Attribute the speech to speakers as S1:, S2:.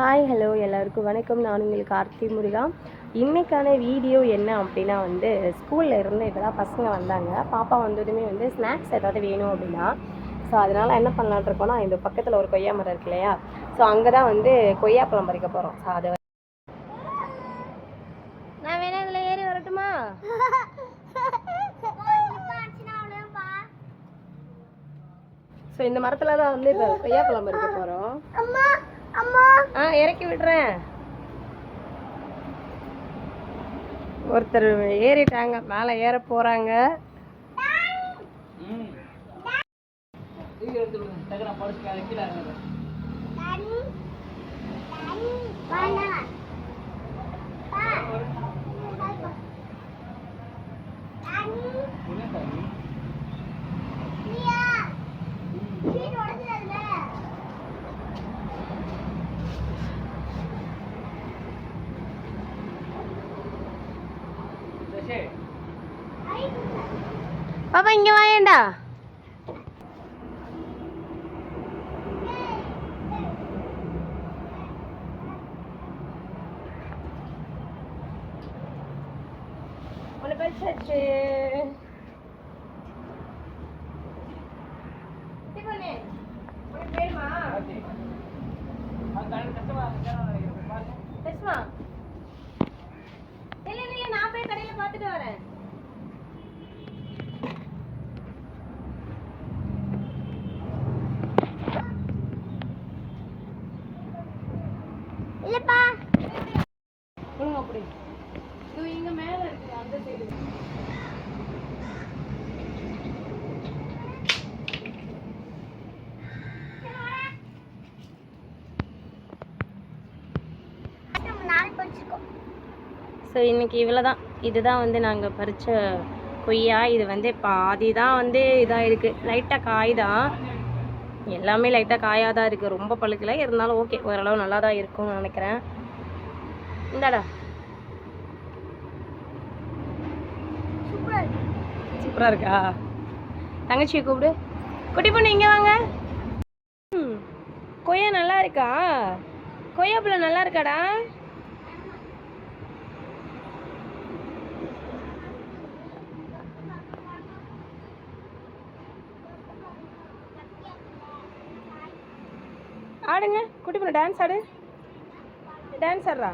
S1: Hi hello எல்லாருக்கும் வணக்கம். நான் உங்களுக்கு ஆர்த்தி முருகா. இன்றைக்கான வீடியோ என்ன அப்படின்னா வந்து ஸ்கூலில் இருந்து இப்போ தான் பசங்க வந்தாங்க. பாப்பா வந்ததுமே வந்து ஸ்நாக்ஸ் ஏதாவது வேணும் அப்படின்னா. ஸோ அதனால் என்ன பண்ணலான்னு இருக்கோம்னா இந்த பக்கத்தில் ஒரு கொய்யா மரம் இருக்கு இல்லையா? ஸோ அங்கே தான் வந்து கொய்யாப்பழம் பறிக்க போகிறோம் ஸோ அதை நான் வேணா இதில் ஏறி வரட்டுமா? ஸோ இந்த மரத்தில் தான் வந்து இப்போ கொய்யாப்பழம் பறிக்க போகிறோம் இறக்கி விடுறேன். ஒருத்தர் ஏறிட்டாங்க மேலே ஏற போகிறாங்க இங்கே வாயேண்டா പാപ്പ ഇങ്ങ വായണ്ട Tesma. இல்லப்பா. கொடுங்க அப்படி இது இங்க மேல இருக்கு அந்த சைடு ஸோ இன்னைக்கு இவ்வளோ தான் இதுதான் வந்து நாங்கள் பறித்த கொய்யா இது வந்து பாதி தான் வந்து இதாக இருக்குது லைட்டாக காய் தான் எல்லாமே லைட்டாக காயாக தான் இருக்குது ரொம்ப பழுக்கல. இருந்தாலும் ஓகே ஓரளவு நல்லா தான் இருக்கும்னு நினைக்கிறேன். இந்தாடா. சூப்பராக இருக்கா. தங்கச்சியை கூப்பிடு. குட்டி பொண்ணு இங்கே வாங்க. கொய்யா நல்லா இருக்கா? கொய்யா பழம் நல்லா இருக்காடா? ஆடுங்க. குட்டி பொண்ணு டான்ஸ் ஆடு. டான்ஸ் ஆடுறா.